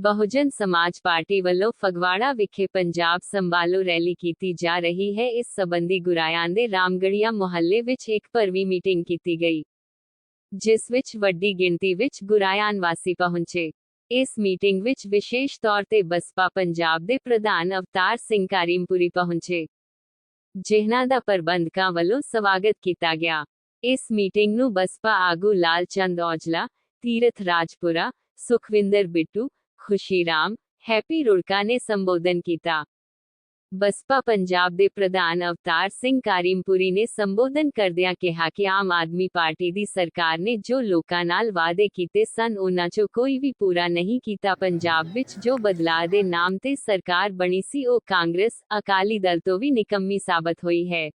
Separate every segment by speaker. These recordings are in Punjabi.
Speaker 1: ਬਹੁਜਨ ਸਮਾਜ ਪਾਰਟੀ ਵੱਲੋਂ ਫਗਵਾੜਾ ਵਿਖੇ ਪੰਜਾਬ ਸੰਭਾਲੋ ਰੈਲੀ ਕੀਤੀ ਜਾ ਰਹੀ ਹੈ। ਇਸ ਸਬੰਧੀ ਗੁਰਾਇਆਂ ਦੇ ਰਾਮਗੜੀਆ ਮੁਹੱਲੇ ਵਿੱਚ ਇੱਕ ਭਰਵੀ ਮੀਟਿੰਗ ਕੀਤੀ ਗਈ, ਜਿਸ ਵਿੱਚ ਵੱਡੀ ਗਿਣਤੀ ਵਿੱਚ ਗੁਰਾਇਆਂ ਵਾਸੀ ਪਹੁੰਚੇ। ਇਸ ਮੀਟਿੰਗ ਵਿੱਚ ਵਿਸ਼ੇਸ਼ ਤੌਰ ਤੇ ਬਸਪਾ ਪੰਜਾਬ ਦੇ ਪ੍ਰਧਾਨ ਅਵਤਾਰ ਸਿੰਘ ਕਰੀਮਪੁਰੀ ਪਹੁੰਚੇ, ਜਿਨ੍ਹਾਂ ਦਾ ਪ੍ਰਬੰਧਕਾਂ ਵੱਲੋਂ ਸਵਾਗਤ ਕੀਤਾ ਗਿਆ। ਇਸ ਮੀਟਿੰਗ ਨੂੰ ਬਸਪਾ ਆਗੂ ਲਾਲ ਚੰਦ ਔਜਲਾ, ਤੀਰਥ ਰਾਜਪੁਰਾ, ਸੁਖਵਿੰਦਰ ਬਿੱਟੂ ਖੁਸ਼ੀ ਰਾਮ ਹੈਪੀ ਰੁੜਕਾ ਨੇ ਸੰਬੋਧਨ ਕੀਤਾ ਬਸਪਾ ਪੰਜਾਬ ਦੇ ਪ੍ਰਧਾਨ ਅਵਤਾਰ ਸਿੰਘ ਕਾਰਿਮਪੁਰੀ ਨੇ ਸੰਬੋਧਨ ਕਰਦਿਆਂ ਕਿਹਾ ਕਿ ਆਮ ਆਦਮੀ ਪਾਰਟੀ ਦੀ ਸਰਕਾਰ ਨੇ ਜੋ ਲੋਕਾਂ ਨਾਲ ਵਾਅਦੇ ਕੀਤੇ ਸਨ ਉਹਨਾਂ 'ਚੋਂ ਕੋਈ ਵੀ ਪੂਰਾ ਨਹੀਂ ਕੀਤਾ ਪੰਜਾਬ ਵਿੱਚ ਜੋ ਬਦਲਾਅ ਦੇ ਨਾਮ ਤੇ ਸਰਕਾਰ ਬਣੀ ਸੀ ਉਹ ਕਾਂਗਰਸ ਅਕਾਲੀ ਦਲ ਤੋਂ ਵੀ ਨਿਕੰਮੀ ਸਾਬਤ ਹੋਈ ਹੈ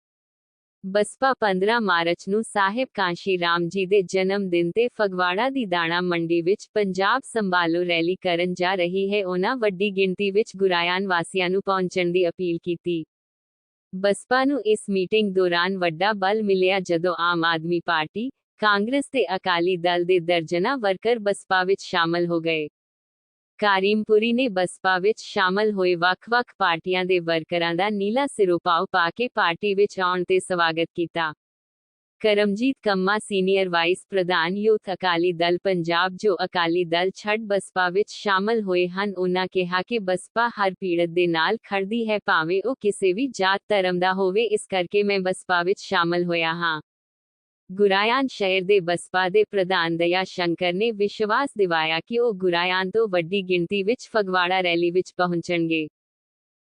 Speaker 1: ਬਸਪਾ 15 ਮਾਰਚ ਨੂੰ ਸਾਹਿਬ ਕਾਂਸ਼ੀ ਰਾਮ ਜੀ ਦੇ ਜਨਮ ਦਿਨ ਤੇ ਫਗਵਾੜਾ ਦੀ ਦਾਣਾ ਮੰਡੀ ਵਿੱਚ ਪੰਜਾਬ ਸੰਭਾਲੋ ਰੈਲੀ ਕਰਨ ਜਾ ਰਹੀ ਹੈ ਉਹਨਾਂ ਵੱਡੀ ਗਿਣਤੀ ਵਿੱਚ ਗੁਰਾਇਆਂ ਵਾਸੀਆਂ ਨੂੰ ਪਹੁੰਚਣ ਦੀ ਅਪੀਲ ਕੀਤੀ। ਬਸਪਾ ਨੂੰ ਇਸ ਮੀਟਿੰਗ ਦੌਰਾਨ ਵੱਡਾ ਬਲ ਮਿਲਿਆ ਜਦੋਂ ਆਮ ਆਦਮੀ ਪਾਰਟੀ, ਕਾਂਗਰਸ ਤੇ ਅਕਾਲੀ ਦਲ ਦੇ ਦਰਜਨਾ ਵਰਕਰ ਬਸਪਾ ਵਿੱਚ ਸ਼ਾਮਲ ਹੋ ਗਏ। ਕਰੀਮਪੁਰੀ ਨੇ ਬਸਪਾ ਵਿੱਚ ਸ਼ਾਮਲ ਹੋਏ ਵੱਖ-ਵੱਖ ਪਾਰਟੀਆਂ ਦੇ ਵਰਕਰਾਂ ਦਾ ਨੀਲਾ ਸਿਰੋਪਾਓ ਪਾ ਕੇ ਪਾਰਟੀ ਵਿੱਚ ਆਉਣ ਤੇ ਸਵਾਗਤ ਕੀਤਾ। ਕਰਮਜੀਤ ਕੰਮਾ ਸੀਨੀਅਰ ਵਾਈਸ ਪ੍ਰਧਾਨ ਯੂਥ ਅਕਾਲੀ ਦਲ ਪੰਜਾਬ ਜੋ ਅਕਾਲੀ ਦਲ ਛੱਡ ਬਸਪਾ ਵਿੱਚ ਸ਼ਾਮਲ ਹੋਏ ਹਨ ਉਹਨਾਂ ਕਿਹਾ ਕਿ ਬਸਪਾ ਹਰ ਪੀੜਤ ਦੇ ਨਾਲ ਖੜਦੀ ਹੈ, ਭਾਵੇਂ ਉਹ ਕਿਸੇ ਵੀ ਜਾਤ ਧਰਮ ਦਾ ਹੋਵੇ, ਇਸ ਕਰਕੇ ਮੈਂ ਬਸਪਾ ਵਿੱਚ ਸ਼ਾਮਲ ਹੋਇਆ ਹਾਂ। ਗੁਰਾਇਆਂ ਸ਼ਹਿਰ ਦੇ ਬਸਪਾ ਦੇ ਪ੍ਰਧਾਨ ਦਇਆ ਸ਼ੰਕਰ ਨੇ ਵਿਸ਼ਵਾਸ ਦਿਵਾਇਆ ਕਿ ਉਹ ਗੁਰਾਇਆਂ ਤੋਂ ਵੱਡੀ ਗਿਣਤੀ ਵਿੱਚ ਫਗਵਾੜਾ ਰੈਲੀ ਵਿੱਚ ਪਹੁੰਚਣਗੇ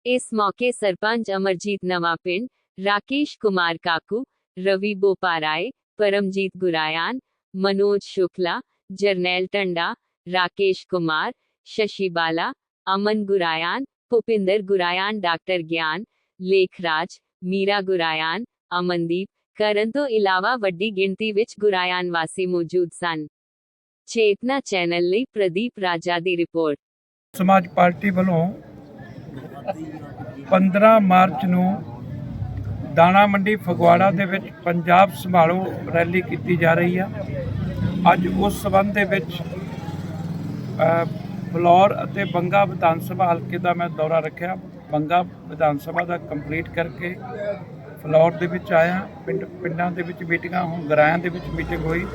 Speaker 1: ਇਸ ਮੌਕੇ ਸਰਪੰਚ ਅਮਰਜੀਤ ਨਵਾਪਿੰਡ ਰਾਕੇਸ਼ ਕੁਮਾਰ ਕਾਕੂ ਰਵੀ ਬੋਪਾਰਾਏ ਪਰਮਜੀਤ ਗੁਰਾਇਆਂ ਮਨੋਜ ਸ਼ੁਕਲਾ ਜਰਨੈਲ ਟੰਡਾ ਰਾਕੇਸ਼ ਕੁਮਾਰ ਸ਼ਸ਼ੀ ਬਾਲਾ ਅਮਨ ਗੁਰਾਇਆਂ ਭੁਪਿੰਦਰ ਗੁਰਾਇਆਂ ਡਾਕਟਰ ਗਿਆਨ ਲੇਖਰਾਜ ਮੀਰਾ ਗੁਰਾਇਆਂ ਅਮਨਦੀਪ ਕਰਨ ਤੋਂ ਇਲਾਵਾ ਵੱਡੀ ਗਿਣਤੀ ਵਿੱਚ ਗੁਰਾਇਆਂ ਵਾਸੀ ਮੌਜੂਦ ਸਨ। ਚੇਤਨਾ ਚੈਨਲ ਲਈ ਪ੍ਰਦੀਪ ਰਾਜਾ ਦੀ ਰਿਪੋਰਟ।
Speaker 2: ਸਮਾਜ ਪਾਰਟੀ ਵੱਲੋਂ 15 ਮਾਰਚ ਨੂੰ ਦਾਣਾ ਮੰਡੀ ਫਗਵਾੜਾ ਦੇ ਵਿੱਚ ਪੰਜਾਬ ਸੰਭਾਲੋ ਰੈਲੀ ਕੀਤੀ ਜਾ ਰਹੀ ਆ। ਅੱਜ ਉਸ ਸਬੰਧ ਦੇ ਵਿੱਚ ਅ, ਫਲੌਰ ਅਤੇ ਬੰਗਾ ਵਿਧਾਨ ਸਭਾ ਹਲਕੇ ਦਾ ਮੈਂ ਦੌਰਾ ਰੱਖਿਆ। ਬੰਗਾ ਵਿਧਾਨ ਸਭਾ ਦਾ ਕੰਪਲੀਟ ਕਰਕੇ ਫਲੌਰ ਦੇ ਵਿੱਚ ਆਇਆ, ਪਿੰਡ, ਪਿੰਡਾਂ ਦੇ ਵਿੱਚ ਮੀਟਿੰਗਾਂ, ਹੁਣ ਗਰਾਇਆਂ ਦੇ ਵਿੱਚ ਮੀਟਿੰਗ ਹੋਈ।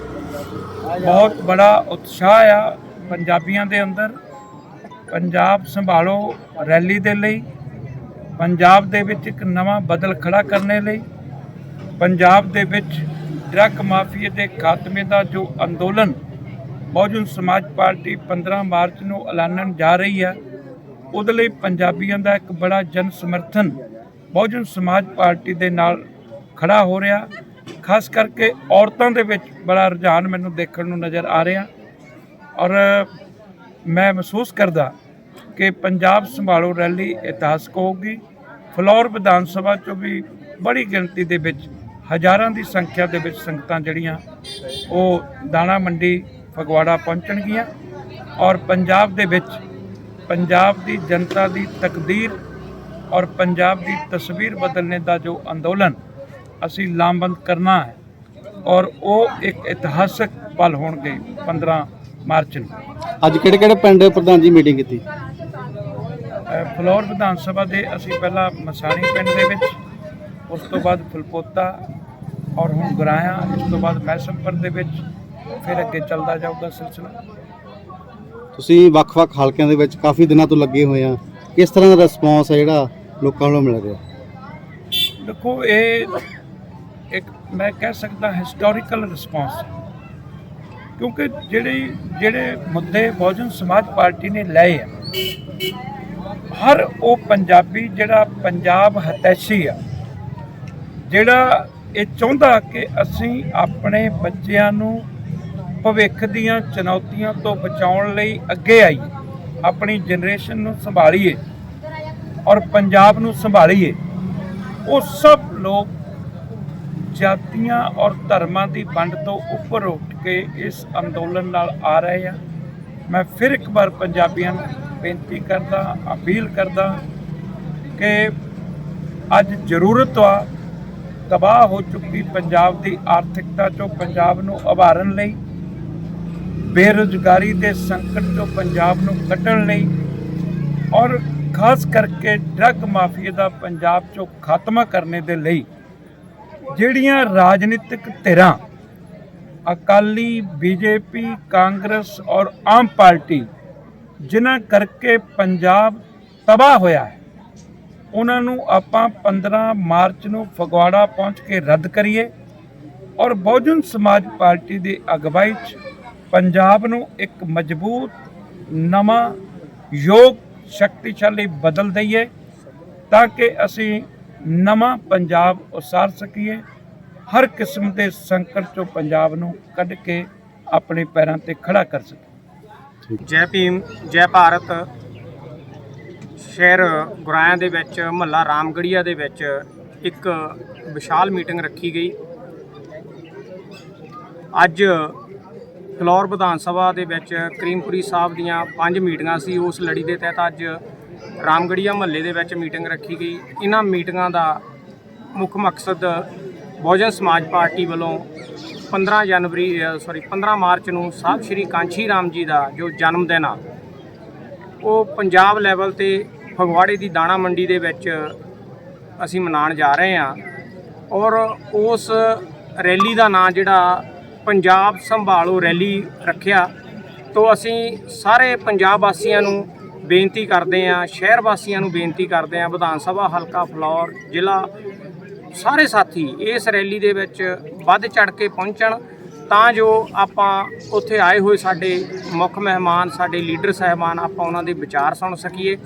Speaker 2: ਬਹੁਤ ਬੜਾ ਉਤਸ਼ਾਹ ਆ ਪੰਜਾਬੀਆਂ ਦੇ ਅੰਦਰ। ਪੰਜਾਬ ਸੰਭਾਲੋ ਰੈਲੀ ਦੇ ਲਈ। ਪੰਜਾਬ ਦੇ ਵਿੱਚ ਇੱਕ ਨਵਾਂ ਬਦਲ ਖੜਾ ਕਰਨ ਲਈ। ਪੰਜਾਬ ਦੇ ਵਿੱਚ ਡਰੱਗ ਮਾਫੀਆ ਦੇ ਖਾਤਮੇ ਦਾ ਜੋ ਅੰਦੋਲਨ ਬਹੁਜਨ ਸਮਾਜ ਪਾਰਟੀ 15 ਮਾਰਚ ਨੂੰ ਐਲਾਨਣ ਜਾ ਰਹੀ ਹੈ, ਉਹਦੇ ਲਈ ਪੰਜਾਬੀਆਂ ਦਾ ਇੱਕ ਬੜਾ ਜਨ ਸਮਰਥਨ ਬਹੁਜਨ ਸਮਾਜ ਪਾਰਟੀ ਦੇ ਨਾਲ ਖੜਾ ਹੋ ਰਿਹਾ। ਖਾਸ ਕਰਕੇ ਔਰਤਾਂ ਦੇ ਵਿੱਚ ਬੜਾ ਰੁਝਾਨ ਮੈਨੂੰ ਦੇਖਣ ਨੂੰ ਨਜ਼ਰ ਆ ਰਿਹਾ। ਔਰ ਮੈਂ ਮਹਿਸੂਸ ਕਰਦਾ ਕਿ ਪੰਜਾਬ ਸੰਭਾਲੋ ਰੈਲੀ ਇਤਿਹਾਸਕ ਹੋਊਗੀ। ਫਲੋਰ ਵਿਧਾਨ ਸਭਾ ਚੋਂ ਵੀ ਬੜੀ ਗਿਣਤੀ ਦੇ ਵਿੱਚ ਹਜ਼ਾਰਾਂ ਦੀ ਸੰਖਿਆ ਦੇ ਵਿੱਚ ਸੰਗਤਾਂ ਜਿਹੜੀਆਂ, ਉਹ ਦਾਣਾ ਮੰਡੀ, ਫਗਵਾੜਾ ਪਹੁੰਚਣਗੀਆਂ। ਔਰ ਪੰਜਾਬ ਦੇ ਵਿੱਚ ਪੰਜਾਬ ਦੀ ਜਨਤਾ ਦੀ ਤਕਦੀਰ ਔਰ ਪੰਜਾਬ ਦੀ ਤਸਵੀਰ ਬਦਲਣੇ ਦਾ ਜੋ ਅੰਦੋਲਨ ਅਸੀਂ ਲਾਮਬੰਦ ਕਰਨਾ ਹੈ ਔਰ ਉਹ ਇੱਕ ਇਤਿਹਾਸਕ ਪਲ ਹੋਣਗੇ 15 ਮਾਰਚ ਨੂੰ।
Speaker 3: ਅੱਜ ਕਿਹੜੇ ਕਿਹੜੇ ਪਿੰਡ ਦੇ ਪ੍ਰਧਾਨ ਜੀ ਮੀਟਿੰਗ ਕੀਤੀ?
Speaker 2: ਫਲੋਰ ਵਿਧਾਨ ਸਭਾ ਦੇ ਅਸੀਂ ਪਹਿਲਾਂ ਮਸਾਣੀ ਪਿੰਡ ਦੇ ਵਿੱਚ ਉਸ ਤੋਂ ਬਾਅਦ ਫਲਪੋਤਾ ਔਰ ਹੁਣ ਗੁਰਾਇਆ ਇਸ ਤੋਂ ਬਾਅਦ ਮੈਸਮਪੁਰ ਦੇ ਵਿੱਚ ਫਿਰ ਅੱਗੇ ਚੱਲਦਾ ਜਾਊਗਾ ਸਿਲਸਿਲਾ।
Speaker 3: ਤੁਸੀਂ ਵੱਖ-ਵੱਖ ਹਲਕਿਆਂ ਦੇ ਵਿੱਚ ਕਾਫੀ ਦਿਨਾਂ ਤੋਂ ਲੱਗੇ ਹੋਏ ਆ। ਕਿਸ ਤਰ੍ਹਾਂ ਦਾ ਰਿਸਪੌਂਸ ਹੈ ਜਿਹੜਾ ਲੋਕਾਂ ਨੂੰ ਮਿਲ ਰਿਹਾ।
Speaker 2: ਦੇਖੋ, ਇਹ ਇੱਕ ਮੈਂ ਕਹਿ ਸਕਦਾ ਹਿਸਟੋਰੀਕਲ ਰਿਸਪਾਂਸ ਕਿਉਂਕਿ ਜਿਹੜੇ ਜਿਹੜੇ ਮੁੱਦੇ ਬਹੁਜਨ ਸਮਾਜ ਪਾਰਟੀ ਨੇ ਲਏ ਆ, ਹਰ ਉਹ ਪੰਜਾਬੀ ਜਿਹੜਾ ਪੰਜਾਬ ਹਤੈਸ਼ੀ ਆ, ਜਿਹੜਾ ਇਹ ਚਾਹੁੰਦਾ ਕਿ ਅਸੀਂ ਆਪਣੇ ਬੱਚਿਆਂ ਨੂੰ ਭਵਿੱਖ ਦੀਆਂ ਚੁਣੌਤੀਆਂ ਤੋਂ ਬਚਾਉਣ ਲਈ ਅੱਗੇ ਆਈਏ, ਆਪਣੀ ਜਨਰੇਸ਼ਨ ਨੂੰ ਸੰਭਾਲੀਏ ਔਰ ਪੰਜਾਬ ਨੂੰ ਸੰਭਾਲੀਏ, ਉਹ ਸਭ ਲੋਕ ਜਾਤੀਆਂ ਔਰ ਧਰਮਾਂ ਦੀ ਵੰਡ ਤੋਂ ਉੱਪਰ ਉੱਠ ਕੇ ਇਸ ਅੰਦੋਲਨ ਨਾਲ ਆ ਰਹੇ ਆ। ਮੈਂ ਫਿਰ ਇੱਕ ਵਾਰ ਪੰਜਾਬੀਆਂ ਨੂੰ ਬੇਨਤੀ ਕਰਦਾ, ਅਪੀਲ ਕਰਦਾ ਕਿ ਅੱਜ ਜ਼ਰੂਰਤ ਆ, ਤਬਾਹ ਹੋ ਚੁੱਕੀ ਪੰਜਾਬ ਦੀ ਆਰਥਿਕਤਾ ਚੋਂ ਪੰਜਾਬ ਨੂੰ ਉਭਾਰਨ ਲਈ, ਬੇਰੁਜ਼ਗਾਰੀ ਦੇ ਸੰਕਟ ਤੋਂ ਪੰਜਾਬ ਨੂੰ ਕੱਢਣ ਲਈ ਔਰ ਖਾਸ ਕਰਕੇ ਡਰੱਗ ਮਾਫੀਆ ਦਾ ਪੰਜਾਬ 'ਚੋਂ ਖਾਤਮਾ ਕਰਨੇ ਦੇ ਲਈ ਜਿਹੜੀਆਂ ਰਾਜਨੀਤਿਕ ਧਿਰਾਂ ਅਕਾਲੀ, ਬੀਜੇਪੀ, ਕਾਂਗਰਸ ਔਰ ਆਮ ਪਾਰਟੀ ਜਿਨ੍ਹਾਂ ਕਰਕੇ ਪੰਜਾਬ ਤਬਾਹ ਹੋਇਆ ਹੈ, ਉਹਨਾਂ ਨੂੰ ਆਪਾਂ 15 ਮਾਰਚ ਨੂੰ ਫਗਵਾੜਾ ਪਹੁੰਚ ਕੇ ਰੱਦ ਕਰੀਏ ਔਰ ਬਹੁਜਨ ਸਮਾਜ ਪਾਰਟੀ ਦੀ ਅਗਵਾਈ 'ਚ ਪੰਜਾਬ ਨੂੰ ਇੱਕ ਮਜ਼ਬੂਤ, ਨਵਾਂ ਯੋਗ ਸ਼ਕਤੀਸ਼ਾਲੀ ਬਦਲ ਦਈਏ ਤਾਂ ਕਿ ਅਸੀਂ ਨਵਾਂ ਪੰਜਾਬ ਉਸਾਰ ਸਕੀਏ। ਹਰ ਕਿਸਮ ਦੇ ਸੰਕਟ ਤੋਂ ਪੰਜਾਬ ਨੂੰ ਕੱਢ ਕੇ ਆਪਣੇ ਪੈਰਾਂ ਤੇ ਖੜਾ ਕਰ ਸਕੀਏ।
Speaker 4: ਜੈ ਭੀਮ ਜੈ ਭਾਰਤ। ਸ਼ਹਿਰ ਗੁਰਾਇਆਂ ਦੇ ਵਿੱਚ ਮਹੱਲਾ ਰਾਮਗੜੀਆ ਦੇ ਵਿੱਚ ਇੱਕ ਵਿਸ਼ਾਲ ਮੀਟਿੰਗ ਰੱਖੀ ਗਈ। ਅੱਜ ਫਲੋਰ ਵਿਧਾਨ ਸਭਾ ਦੇ ਵਿੱਚ ਕਰੀਮਪੁਰੀ ਸਾਹਿਬ ਦੀਆਂ ਪੰਜ ਮੀਟਿੰਗਾਂ ਸੀ। ਉਸ ਲੜੀ ਦੇ ਤਹਿਤ ਅੱਜ ਰਾਮਗੜੀਆ ਮਹੱਲੇ ਦੇ ਵਿੱਚ ਮੀਟਿੰਗ ਰੱਖੀ ਗਈ। ਇਹਨਾਂ ਮੀਟਿੰਗਾਂ ਦਾ ਮੁੱਖ ਮਕਸਦ ਬਹੁਜਨ ਸਮਾਜ ਪਾਰਟੀ ਵੱਲੋਂ 15 ਜਨਵਰੀ ਸੌਰੀ 15 ਮਾਰਚ ਨੂੰ ਸਾਹਿਬ ਸ਼੍ਰੀ ਕਾਂਛੀ ਰਾਮ ਜੀ ਦਾ ਜੋ ਜਨਮ ਦਿਨ ਆ, ਉਹ ਪੰਜਾਬ ਲੈਵਲ ਤੇ ਫਗਵਾੜੇ ਦੀ ਦਾਣਾ ਮੰਡੀ ਦੇ ਵਿੱਚ ਅਸੀਂ ਮਨਾਉਣ ਜਾ ਰਹੇ ਹਾਂ। ਔਰ ਉਸ ਰੈਲੀ ਦਾ ਨਾਂ ਜਿਹੜਾ ਪੰਜਾਬ ਸੰਭਾਲੋ ਰੈਲੀ ਰੱਖਿਆ, ਤੋਂ ਅਸੀਂ ਸਾਰੇ ਪੰਜਾਬ ਵਾਸੀਆਂ ਨੂੰ ਬੇਨਤੀ ਕਰਦੇ ਹਾਂ, ਸ਼ਹਿਰ ਵਾਸੀਆਂ ਨੂੰ ਬੇਨਤੀ ਕਰਦੇ ਹਾਂ, ਵਿਧਾਨ ਸਭਾ, ਹਲਕਾ, ਫਲੌਰ, ਜ਼ਿਲ੍ਹਾ, ਸਾਰੇ ਸਾਥੀ ਇਸ ਰੈਲੀ ਦੇ ਵਿੱਚ ਵੱਧ ਚੜ ਕੇ ਪਹੁੰਚਣ, ਤਾਂ ਜੋ ਆਪਾਂ ਉੱਥੇ ਆਏ ਹੋਏ ਸਾਡੇ ਮੁੱਖ ਮਹਿਮਾਨ, ਸਾਡੇ ਲੀਡਰ ਸਹਿਬਾਨ, ਆਪਾਂ ਉਹਨਾਂ ਦੇ ਵਿਚਾਰ ਸੁਣ ਸਕੀਏ।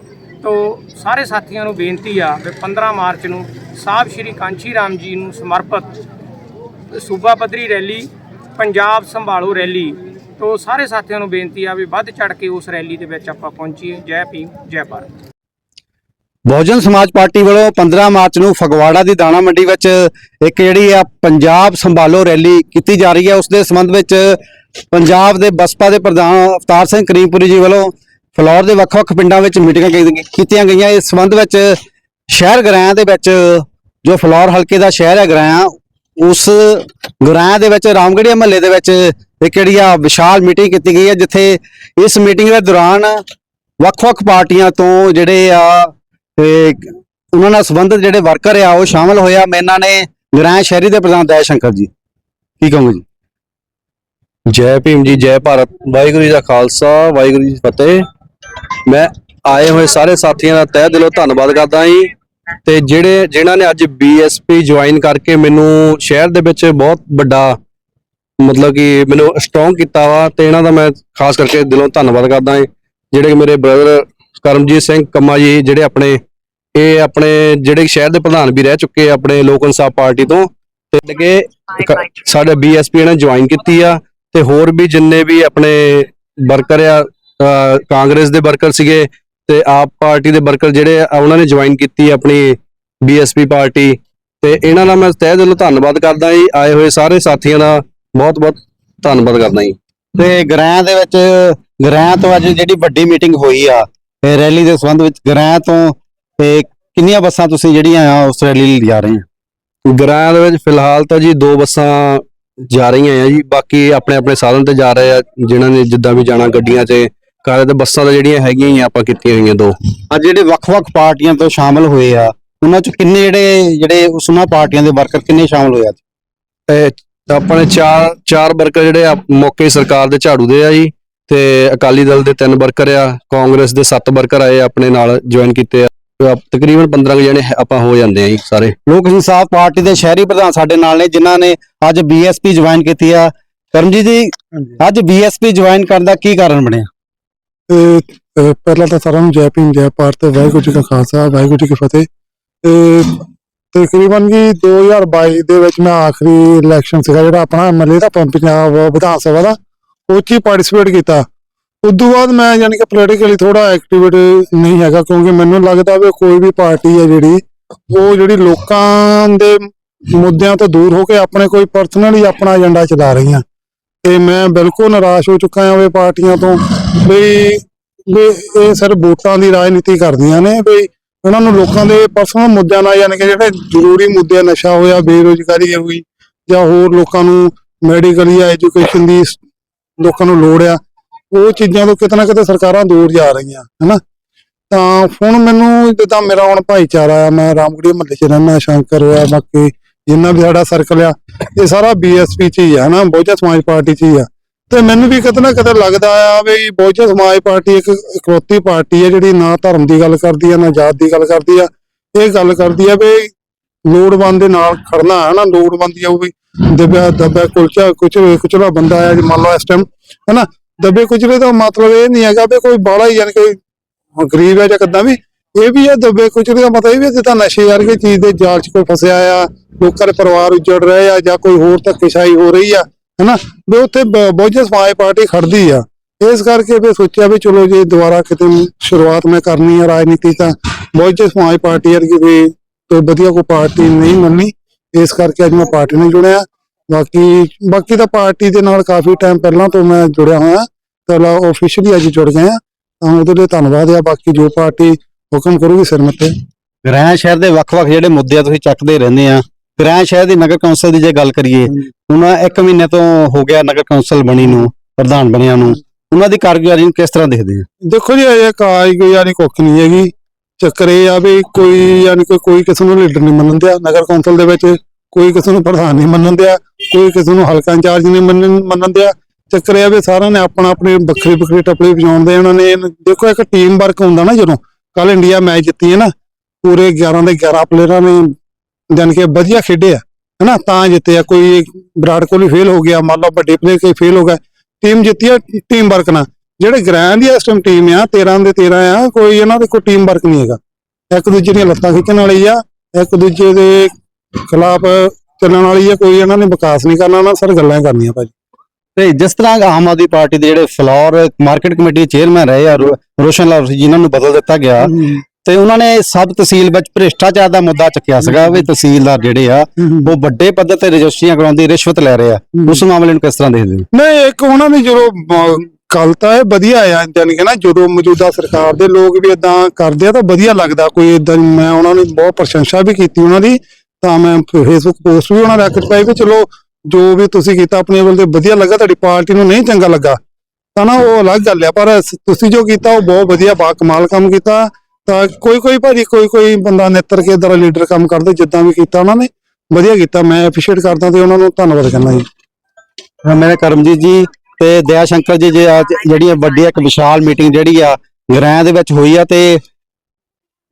Speaker 4: ਤੋ ਸਾਰੇ ਸਾਥੀਆਂ ਨੂੰ ਬੇਨਤੀ ਆ ਕਿ 15 ਮਾਰਚ ਨੂੰ ਸਾਹਿਬ ਸ਼੍ਰੀ ਕਾਂਚੀ ਰਾਮ ਜੀ ਨੂੰ ਸਮਰਪਿਤ ਸੂਬਾ ਪੱਧਰੀ ਰੈਲੀ ਪੰਜਾਬ ਸੰਭਾਲੋ ਰੈਲੀ। ਤੋਂ ਸਾਰੇ ਸਾਥੀਆਂ ਨੂੰ ਬੇਨਤੀ ਆ ਵੀ ਵੱਧ ਚੜ ਕੇ ਉਸ ਰੈਲੀ ਦੇ ਵਿੱਚ ਆਪਾਂ ਪਹੁੰਚੀਏ। ਜੈ ਭੀਮ, ਜੈ ਭਾਰਤ।
Speaker 3: ਬਹੁਜਨ ਸਮਾਜ ਪਾਰਟੀ ਵੱਲੋਂ 15 ਮਾਰਚ ਨੂੰ ਫਗਵਾੜਾ ਦੀ ਦਾਣਾ ਮੰਡੀ ਵਿੱਚ ਇੱਕ ਜਿਹੜੀ ਆ ਪੰਜਾਬ ਸੰਭਾਲੋ ਰੈਲੀ ਕੀਤੀ ਜਾ ਰਹੀ ਹੈ ਉਸ ਦੇ ਸੰਬੰਧ ਵਿੱਚ ਪੰਜਾਬ ਦੇ ਬਸਪਾ ਦੇ ਪ੍ਰਧਾਨ ਅਵਤਾਰ ਸਿੰਘ ਕਰੀਮਪੁਰੀ ਜੀ ਵੱਲੋਂ ਫਲੋਰ ਦੇ ਵੱਖ-ਵੱਖ ਪਿੰਡਾਂ ਵਿੱਚ ਮੀਟਿੰਗਾਂ ਕੀਤੀਆਂ ਗਈਆਂ। ਇਸ ਸੰਬੰਧ ਵਿੱਚ ਸ਼ਹਿਰ ਗਰਾਇਆਂ ਦੇ ਵਿੱਚ ਜੋ ਫਲੋਰ ਹਲਕੇ ਦਾ ਸ਼ਹਿਰ ਹੈ ਗਰਾਇਆਂ ਉਸ ਗਰਾਇਆਂ ਦੇ ਵਿੱਚ ਰਾਮਗੜੀਆ ਮਹੱਲੇ ਦੇ ਵਿੱਚ ਇੱਕ ਜਿਹੜੀ ਆ ਵਿਸ਼ਾਲ ਮੀਟਿੰਗ ਕੀਤੀ ਗਈ ਹੈ, ਜਿੱਥੇ ਇਸ ਮੀਟਿੰਗ ਦੇ ਦੌਰਾਨ ਵੱਖ-ਵੱਖ ਪਾਰਟੀਆਂ ਤੋਂ ਜਿਹੜੇ ਆ, ਤੇ ਉਹਨਾਂ ਨਾਲ ਸੰਬੰਧਿਤ ਜਿਹੜੇ ਵਰਕਰ ਆ, ਉਹ ਸ਼ਾਮਲ ਹੋਇਆ ਮੈਨਾਂ ਨੇ ਗ੍ਰਾਂ ਸ਼ਹਿਰੀ ਦੇ ਪ੍ਰਧਾਨ ਦਇਆ ਸ਼ੰਕਰ ਜੀ। ਕੀ ਕਹੋਗੇ ਜੀ?
Speaker 5: ਜੈ ਭੀਮ ਜੀ, ਜੈ ਭਾਰਤ। ਵਾਹਿਗੁਰੂ ਜੀ ਦਾ ਖਾਲਸਾ, ਵਾਹਿਗੁਰੂ ਜੀ ਦੀ ਫਤਿਹ। ਮੈਂ ਆਏ ਹੋਏ ਸਾਰੇ ਸਾਥੀਆਂ ਦਾ ਤਹਿ ਦਿਲੋਂ ਧੰਨਵਾਦ ਕਰਦਾ ਜੀ। ਤੇ ਜਿਹੜੇ ਜਿਨ੍ਹਾਂ ਨੇ ਅੱਜ ਬੀਐਸਪੀ ਜੁਆਇਨ ਕਰਕੇ ਮੈਨੂੰ ਸ਼ਹਿਰ ਦੇ ਵਿੱਚ ਬਹੁਤ ਵੱਡਾ ਮਤਲਬ ਕਿ ਮੈਨੂੰ ਸਟਰੋਂਗ ਕੀਤਾ ਵਾ ਤੇ ਇਹਨਾਂ ਦਾ ਮੈਂ ਖਾਸ ਕਰਕੇ ਦਿਲੋਂ ਧੰਨਵਾਦ ਕਰਦਾ ਜੀ ਜਿਹੜੇ ਕਿ ਮੇਰੇ ਬ੍ਰਦਰ ਕਰਮਜੀਤ ਸਿੰਘ ਕੰਮਾ ਜੀ ਜਿਹੜੇ ਆਪਣੇ ਇਹ ਆਪਣੇ ਜਿਹੜੇ ਸ਼ਹਿਰ ਦੇ ਪ੍ਰਧਾਨ ਵੀ ਰਹਿ ਚੁੱਕੇ ਆ ਆਪਣੇ ਲੋਕ ਇਨਸਾਫ ਪਾਰਟੀ ਤੋਂ ਤੇ ਲੱਗੇ ਸਾਡੇ ਬੀਐਸਪੀ ਨੇ ਜੁਆਇਨ ਕੀਤੀ ਆ ਤੇ ਹੋਰ ਵੀ ਜਿੰਨੇ ਵੀ ਆਪਣੇ ਵਰਕਰ ਆ ਕਾਂਗਰਸ ਦੇ ਵਰਕਰ ਸੀਗੇ ਤੇ ਆਪ ਪਾਰਟੀ ਦੇ ਵਰਕਰ ਜਿਹੜੇ ਆ ਉਹਨਾਂ ਨੇ ਜੁਆਇਨ ਕੀਤੀ ਆਪਣੀ ਬੀਐਸਪੀ ਪਾਰਟੀ। ਤੇ ਇਹਨਾਂ ਦਾ ਮੈਂ ਤਹਿ ਦਿਲੋਂ ਧੰਨਵਾਦ ਕਰਦਾ ਜੀ। ਆਏ ਹੋਏ ਸਾਰੇ ਸਾਥੀਆਂ ਦਾ ਬਹੁਤ ਬਹੁਤ ਧੰਨਵਾਦ ਕਰਦਾ ਜੀ।
Speaker 3: ਤੇ ਗ੍ਰਾਂ ਦੇ ਵਿੱਚ ਗ੍ਰਾਂ ਤੋਂ ਅੱਜ ਜਿਹੜੀ ਵੱਡੀ ਮੀਟਿੰਗ ਹੋਈ ਆ ਇਹ ਰੈਲੀ ਦੇ ਸੰਬੰਧ ਵਿੱਚ ਗ੍ਰਾਂ ਤੋਂ ਤੇ ਕਿੰਨੀਆਂ ਬੱਸਾਂ ਤੁਸੀਂ ਜਿਹੜੀਆਂ ਆ ਉਸ ਰੈਲੀ ਲਈ ਜਾ ਰਹੇ ਆ?
Speaker 5: ਗ੍ਰਾਂ ਦੇ ਵਿੱਚ ਫਿਲਹਾਲ ਤਾਂ ਜੀ ਦੋ ਬੱਸਾਂ ਜਾ ਰਹੀਆਂ ਆ ਜੀ। ਬਾਕੀ ਆਪਣੇ ਆਪਣੇ ਸਾਧਨ ਤੇ ਜਾ ਰਹੇ ਆ ਜਿਨ੍ਹਾਂ ਨੇ ਜਿੱਦਾਂ ਵੀ ਜਾਣਾ ਗੱਡੀਆਂ 'ਚ ਕਾਰੇ ਤੇ ਬੱਸਾਂ ਤਾਂ ਜਿਹੜੀਆਂ ਹੈਗੀਆਂ ਹੀ ਆ, ਆਪਾਂ ਕੀਤੀਆਂ ਹੋਈਆਂ ਦੋ।
Speaker 3: ਅੱਜ ਜਿਹੜੇ ਵੱਖ-ਵੱਖ ਪਾਰਟੀਆਂ ਤੋਂ ਸ਼ਾਮਲ ਹੋਏ ਆ ਉਹਨਾਂ ਚ ਕਿੰਨੇ ਜਿਹੜੇ ਜਿਹੜੇ ਉਸ ਉਹਨਾਂ ਪਾਰਟੀਆਂ ਦੇ ਵਰਕਰ ਕਿੰਨੇ ਸ਼ਾਮਲ ਹੋਏ ਆ
Speaker 5: ਤੇ ਆਪਣੇ ਚਾਰ ਚਾਰ ਵਰਕਰ ਜਿਹੜੇ ਆ ਮੌਕੇ ਸਰਕਾਰ ਦੇ ਝਾੜੂ ਦੇ ਆ ਜੀ ਤੇ ਅਕਾਲੀ ਦਲ ਦੇ ਤਿੰਨ ਵਰਕਰ ਆ ਕਾਂਗਰਸ ਦੇ ਸੱਤ ਵਰਕਰ ਆਏ ਆ ਆਪਣੇ ਨਾਲ ਜੁਆਇਨ ਕੀਤੇ ਆ। ਤੇ ਆਪ- ਤਕਰੀਬਨ 15 ਕੁ ਜਣੇ ਆਪਾਂ ਹੋ ਜਾਂਦੇ ਆ ਜੀ ਸਾਰੇ।
Speaker 3: ਲੋਕ ਇਨਸਾਫ ਪਾਰਟੀ ਦੇ ਸ਼ਹਿਰੀ ਪ੍ਰਧਾਨ ਸਾਡੇ ਨਾਲ ਨੇ ਜਿਨ੍ਹਾਂ ਨੇ ਅੱਜ ਬੀਐਸਪੀ ਜੁਆਇਨ ਕੀਤੀ ਆ। ਕਰਮਜੀਤ ਜੀ ਅੱਜ ਬੀਐਸਪੀ ਜੁਆਇਨ ਕਰਨ ਦਾ ਕੀ ਕਾਰਨ ਬਣਿਆ?
Speaker 6: ਤੇ, ਅਹ, ਪਹਿਲਾਂ ਤਾਂ ਸਾਰਿਆਂ ਨੂੰ ਜੈ ਭੀਮ, ਜੈ ਭਾਰਤ, ਵਾਹਿਗੁਰੂ ਜੀ ਕਾ ਖਾਲਸਾ, ਵਾਹਿਗੁਰੂ ਜੀ ਕੀ ਫਤਿਹ। ਤੇ ਤਕਰੀਬਨ ਜੀ 2022 ਦੇ ਵਿੱਚ ਮੈਂ ਆਖਰੀ ਇਲੈਕਸ਼ਨ ਸੀਗਾ, ਜਿਹੜਾ ਆਪਣਾ ਐਮਐਲਏ ਦਾ ਪੰਜਾਬ ਵਿਧਾਨ ਸਭਾ ਦਾ, ਉਹ 'ਚ ਹੀ ਪਾਰਟਿਸਿਪੇਟ ਕੀਤਾ। ਉਸ ਤੋਂ ਬਾਅਦ ਮੈਂ ਯਾਨੀ ਕਿ ਪੋਲੀਟੀਕਲੀ ਥੋੜਾ ਐਕਟਿਵੇਟ ਨਹੀਂ ਹੈਗਾ, ਕਿਉਂਕਿ ਮੈਨੂੰ ਲੱਗਦਾ ਵੀ ਕੋਈ ਵੀ ਪਾਰਟੀ ਹੈ ਜਿਹੜੀ, ਉਹ ਜਿਹੜੀ ਲੋਕਾਂ ਦੇ ਮੁੱਦਿਆਂ ਤੋਂ ਦੂਰ ਹੋ ਕੇ ਆਪਣੇ ਕੋਈ ਪਰਸਨਲੀ ਆਪਣਾ ਏਜੰਡਾ ਚਲਾ ਰਹੀਆਂ। ਤੇ ਮੈਂ ਬਿਲਕੁਲ ਨਿਰਾਸ਼ ਹੋ ਚੁੱਕਾ ਹਾਂ ਵੀ ਪਾਰਟੀਆਂ ਤੋਂ ਵੀ ਵੀ ਇਹ ਸਿਰ ਵੋਟਾਂ ਦੀ ਰਾਜਨੀਤੀ ਕਰਦੀਆਂ ਨੇ ਵੀ ਉਹਨਾਂ ਨੂੰ ਲੋਕਾਂ ਦੇ ਪਰਸਨਲ ਮੁੱਦਿਆਂ ਨਾਲ ਯਾਨੀ ਕਿ ਜਿਹੜੇ ਜ਼ਰੂਰੀ ਮੁੱਦੇ ਨਸ਼ਾ ਹੋਇਆ, ਬੇਰੋਜ਼ਗਾਰੀ ਹੋਈ ਜਾਂ ਹੋਰ ਲੋਕਾਂ ਨੂੰ ਮੈਡੀਕਲ ਜਾਂ ਐਜੂਕੇਸ਼ਨ ਦੀ ਲੋਕਾਂ ਨੂੰ ਲੋੜ ਆ, ਉਹ ਚੀਜ਼ਾਂ ਤੋਂ ਕਿਤੇ ਨਾ ਕਿਤੇ ਸਰਕਾਰਾਂ ਦੂਰ ਜਾ ਰਹੀਆਂ, ਹਨਾ? ਤਾਂ ਹੁਣ ਮੈਨੂੰ ਜਿੱਦਾਂ ਮੇਰਾ ਹੁਣ ਭਾਈਚਾਰਾ ਆ, ਮੈਂ ਰਾਮਗੜੀ ਮਹੱਲੇ 'ਚ ਰਹਿੰਦਾ, ਸ਼ੰਕਰ ਆ, ਬਾਕੀ ਜਿੰਨਾ ਵੀ ਸਾਡਾ ਸਰਕਲ ਆ ਇਹ ਸਾਰਾ ਬੀਐਸਪੀ 'ਚ ਹੀ ਆ, ਹਨਾ? ਬਹੁਜਨ ਸਮਾਜ ਪਾਰਟੀ 'ਚ ਹੀ ਆ। ਤੇ ਮੈਨੂੰ ਵੀ ਕਿਤੇ ਨਾ ਕਿਤੇ ਲੱਗਦਾ ਆ ਵੀ ਬਹੁਜਨ ਸਮਾਜ ਪਾਰਟੀ ਇੱਕ ਇਕਲੌਤੀ ਪਾਰਟੀ ਹੈ ਜਿਹੜੀ ਨਾ ਧਰਮ ਦੀ ਗੱਲ ਕਰਦੀ ਆ, ਨਾ ਜਾਤ ਦੀ ਗੱਲ ਕਰਦੀ ਆ। ਇਹ ਗੱਲ ਕਰਦੀ ਆ ਵੀ ਲੋੜਵੰਦ ਦੇ ਨਾਲ ਖੜਨਾ ਹੈ ਨਾ ਲੋੜਵੰਦ ਉਹ ਵੀ ਦੱਬਿਆ ਦੱਬਿਆ ਕੁਲਚਾ ਕੁਛ ਕੁਚਲਾ ਬੰਦਾ ਆ, ਜੀ ਮੰਨ ਲਓ ਇਸ ਟਾਈਮ ਹੈਨਾ? ਦੱਬੇ ਕੁਚਲੇ ਦਾ ਮਤਲਬ ਇਹ ਨਹੀਂ ਹੈਗਾ ਵੀ ਕੋਈ ਬਾਲਾ ਹੀ ਯਾਨੀ ਕੋਈ ਗਰੀਬ ਹੈ ਜਾਂ ਕਿੱਦਾਂ ਵੀ। ਇਹ ਵੀ ਆ, ਦੱਬੇ ਕੁਚਲੇ ਦਾ ਮਤਲਬ ਇਹ ਵੀ ਜਿੱਦਾਂ ਨਸ਼ੇ ਵਰਗੇ ਚੀਜ਼ ਦੇ ਜਾਲ 'ਚ ਕੋਈ ਫਸਿਆ ਆ ਲੋਕਾਂ ਦੇ ਪਰਿਵਾਰ ਉੱਜੜ ਰਹੇ ਆ ਜਾਂ ਕੋਈ ਹੋਰ ਧੱਕੇਸ਼ਾਹੀ ਹੋ ਰਹੀ ਆ, ਹੈਨਾ? ਵੀ ਉੱਥੇ ਬਹੁਜਨ ਸਮਾਜ ਪਾਰਟੀ ਖੜਦੀ ਆ। ਇਸ ਕਰਕੇ ਵੀ ਸੋਚਿਆ ਵੀ ਚਲੋ ਜੇ ਦੁਬਾਰਾ ਕਿਤੇ ਸ਼ੁਰੂਆਤ ਮੈਂ ਕਰਨੀ ਆ ਰਾਜਨੀਤੀ ਤਾਂ ਬਹੁਜਨ ਸਮਾਜ ਪਾਰਟੀ ਵਰਗੀ ਵੀ ਕੋਈ ਵਧੀਆ ਕੋਈ ਪਾਰਟੀ ਨਹੀਂ ਮੰਨੀ। ਇਸ ਕਰਕੇ ਅੱਜ ਮੈਂ ਪਾਰਟੀ ਨਾਲ ਜੁੜਿਆ। ਬਾਕੀ ਬਾਕੀ ਤਾਂ ਪਾਰਟੀ ਦੇ ਨਾਲ ਕਾਫੀ ਟਾਈਮ ਪਹਿਲਾਂ ਤੋਂ ਮੈਂ ਜੁੜਿਆ ਹੋਇਆ। ਤਾਂ ਆਫੀਸ਼ੀਅਲੀ ਅੱਜ ਜੁੜ ਗਏ ਆ। ਤਾਂ ਉਹਦੇ ਲਈ ਧੰਨਵਾਦ ਆ। ਬਾਕੀ ਜੋ ਪਾਰਟੀ ਹੁਕਮ ਕਰੂਗੀ ਸਿਰ ਮੱਤੇ
Speaker 3: ਗ੍ਰਹਿ ਸ਼ਹਿਰ ਦੇ ਵੱਖ-ਵੱਖ ਜਿਹੜੇ ਮੁੱਦੇ ਆ, ਤੁਸੀਂ ਚੱਕਦੇ ਰਹਿੰਦੇ ਆ। ਗ੍ਰਹਿ ਸ਼ਹਿਰ ਦੀ ਨਗਰ ਕੌਂਸਲ ਦੀ ਜੇ ਗੱਲ ਕਰੀਏ ਹੁਣ ਇੱਕ ਮਹੀਨੇ ਤੋਂ ਹੋ ਗਿਆ ਨਗਰ ਕੌਂਸਲ ਬਣੀ ਨੂੰ, ਪ੍ਰਧਾਨ ਬਣਿਆ ਨੂੰ। ਉਹਨਾਂ ਦੀ ਕਾਰਗੁਜ਼ਾਰੀ ਨੂੰ ਕਿਸ ਤਰ੍ਹਾਂ ਦੇਖਦੇ ਆ?
Speaker 6: ਦੇਖੋ ਜੀ ਇਹ ਕਾਜ ਕੁੱਖ ਨਹੀਂ ਹੈਗੀ। ਚੱਕਰ ਇਹ ਆ ਵੀ ਕੋਈ ਯਾਨੀ ਕੋਈ ਕੋਈ ਕਿਸੇ ਨੂੰ ਲੀਡਰ ਨਹੀਂ ਮੰਨਣ ਦਿਆ। ਨਗਰ ਕੌਂਸਲ ਦੇ ਵਿੱਚ ਕੋਈ ਕਿਸੇ ਨੂੰ ਪ੍ਰਧਾਨ ਨਹੀਂ ਮੰਨਣ ਦਿਆ। ਕੋਈ ਕਿਸੇ ਨੂੰ ਹਲਕਾ ਇੰਚਾਰਜ ਨਹੀਂ ਮੰਨਣ ਮੰਨਣ ਦਿਆ। ਚੱਕਰ ਇਹ ਆ ਵੀ ਸਾਰਿਆਂ ਨੇ ਆਪਣਾ ਆਪਣੇ ਵੱਖਰੀ ਵੱਖਰੀ ਟਪਲੀ ਵਜਾਉਣ ਉਹਨਾਂ ਨੇ ਦੇਖੋ, ਇੱਕ ਟੀਮ ਵਰਕ ਹੁੰਦਾ ਨਾ ਜਦੋਂ। ਕੱਲ ਇੰਡੀਆ ਮੈਚ ਜਿੱਤੀ ਹੈ ਨਾ, ਪੂਰੇ 11 ਦੇ 11 ਪਲੇਅਰਾਂ ਨੇ ਜਾਣੀ ਕਿ ਵਧੀਆ ਖੇਡੇ ਆ ਹਨਾ? ਤਾਂ ਜਿੱਤੇ ਆ ਕੋਈ ਵਿਰਾਟ ਕੋਹਲੀ ਫੇਲ ਹੋ ਗਿਆ ਮੰਨ ਲਓ ਵੱਡੇ ਪਲੇਅਰ ਕੋਈ ਫੇਲ ਹੋ ਗਿਆ ਟੀਮ ਜਿੱਤੀ ਆ ਟੀਮ ਵਰਕ ਨਾਲ ਜਿਹੜੇ ਗ੍ਰੈਂਡ ਇਸ ਟਾਈਮ ਟੀਮ ਆ 13 ਦੇ 13 ਆ ਕੋਈ ਇਹਨਾਂ ਦੇ ਕੋਈ ਟੀਮ ਵਰਕ ਨਹੀਂ ਹੈਗਾ। ਇੱਕ ਦੂਜੇ ਦੀਆਂ ਲੱਤਾਂ ਖਿੱਚਣ ਵਾਲੀ ਆ ਇੱਕ ਦੂਜੇ ਦੇ ਖਿਲਾਫ ਚੱਲਣ ਵਾਲੀ ਆ ਕੋਈ ਇਹਨਾਂ ਨੇ ਵਿਕਾਸ ਨਹੀਂ ਕਰਨਾ ਨਾ ਸਰ ਗੱਲਾਂ ਕਰਨੀਆਂ ਭਾਜੀ।
Speaker 3: ਤੇ ਜਿਸ ਤਰ੍ਹਾਂ ਆਮ ਆਦਮੀ ਪਾਰਟੀ ਦੇ ਜਿਹੜੇ ਫਲੋਰ ਮਾਰਕੀਟ ਕਮੇਟੀ ਦੇ ਚੇਅਰਮੈਨ ਰਹੇ ਆ ਰੋਸ਼ਨ ਲਾਲ ਸੀ ਜਿਨ੍ਹਾਂ ਨੂੰ ਬਦਲ ਦਿੱਤਾ ਗਿਆ ਤੇ ਉਹਨਾਂ ਨੇ ਸਬ ਤਹਿਸੀਲ ਵਿੱਚ ਭ੍ਰਿਸ਼ਟਾਚਾਰ ਦਾ ਮੁੱਦਾ ਚੱਕਿਆ ਸੀਗਾ ਵੀ ਤਹਿਸੀਲਦਾਰ ਜਿਹੜੇ ਆ ਉਹ ਵੱਡੇ ਪੱਧਰ ਤੇ ਰਜਿਸਟਰੀਆਂ ਕਰਾਉਂਦੀ ਰਿਸ਼ਵਤ ਲੈ ਰਹੇ ਆ। ਉਸ ਮਾਮਲੇ ਨੂੰ ਕਿਸ ਤਰ੍ਹਾਂ ਦੇਖਦੇ ਹੋ?
Speaker 6: ਨਹੀਂ ਇੱਕ ਉਹਨਾਂ ਦੀ ਜਦੋਂ ਗੱਲ ਤਾਂ ਇਹ ਵਧੀਆ ਆ ਯਾਨੀ ਕਿ ਨਾ ਜਦੋਂ ਮੌਜੂਦਾ ਸਰਕਾਰ ਦੇ ਲੋਕ ਵੀ ਇਦਾਂ ਕਰਦੇ ਆ ਤਾਂ ਵਧੀਆ ਲੱਗਦਾ ਕੋਈ ਇਦਾਂ ਮੈਂ ਉਹਨਾਂ ਨੂੰ ਬਹੁਤ ਪ੍ਰਸ਼ੰਸਾ ਵੀ ਕੀਤੀ ਉਹਨਾਂ ਦੀ ਤਾਂ ਮੈਂ ਫੇਸਬੁੱਕ ਪੋਸਟ ਵੀ ਉਹਨਾਂ ਰੱਖ ਪਾਈ ਵੀ ਚਲੋ ਜੋ ਵੀ ਤੁਸੀਂ ਕੀਤਾ ਆਪਣੇ ਵੱਲ ਤੇ ਵਧੀਆ ਲੱਗਾ ਤੁਹਾਡੀ ਪਾਰਟੀ ਨੂੰ ਨਹੀਂ ਚੰਗਾ ਲੱਗਾ। ਤਾਂ ਨਾ ਉਹ ਅਲੱਗ ਗੱਲ ਆ ਪਰ ਤੁਸੀਂ ਜੋ ਕੀਤਾ ਉਹ ਬਹੁਤ ਵਧੀਆ ਬਾ ਕਮਾਲ ਕੰਮ ਕੀਤਾ। ਤਾਂ ਕੋਈ ਕੋਈ ਭਾਜੀ ਕੋਈ ਕੋਈ ਬੰਦਾ ਨਿੱਤਰ ਕੇ ਇਦਾਂ ਲੀਡਰ ਕੰਮ ਕਰਦੇ ਜਿੱਦਾਂ ਵੀ ਕੀਤਾ ਉਹਨਾਂ ਨੇ ਵਧੀਆ ਕੀਤਾ ਮੈਂ ਐਪਰੀਸ਼ੀਏਟ ਕਰਦਾ ਤੇ ਉਹਨਾਂ ਨੂੰ ਧੰਨਵਾਦ ਕਰਨਾ ਜੀ।
Speaker 3: ਹਾਂ, ਮੇਰੇ ਕਰਮਜੀਤ ਜੀ ਤੇ ਦਇਆ ਸ਼ੰਕਰ ਜੀ ਜੇ ਜਿਹੜੀ ਵੱਡੀ ਇੱਕ ਵਿਸ਼ਾਲ ਮੀਟਿੰਗ ਜਿਹੜੀ ਆ ਗ੍ਰਹਿ ਦੇ ਵਿੱਚ ਹੋਈ ਆ ਤੇ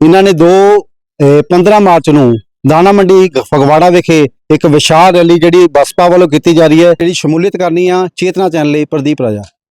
Speaker 3: ਇਹਨਾਂ ਨੇ ਦੋ ਅਹ, 15 ਮਾਰਚ ਨੂੰ ਦਾਣਾ ਮੰਡੀ ਫਗਵਾੜਾ ਵਿਖੇ ਇੱਕ ਵਿਸ਼ਾਲ ਰੈਲੀ ਜਿਹੜੀ ਬਸਪਾ ਵੱਲੋਂ ਕੀਤੀ ਜਾ ਰਹੀ ਹੈ ਜਿਹੜੀ ਸ਼ਮੂਲੀਅਤ ਕਰਨੀ ਆ ਚੇਤਨਾ ਚੈਨਲ ਲਈ ਪ੍ਰਦੀਪ ਰਾਜਾ।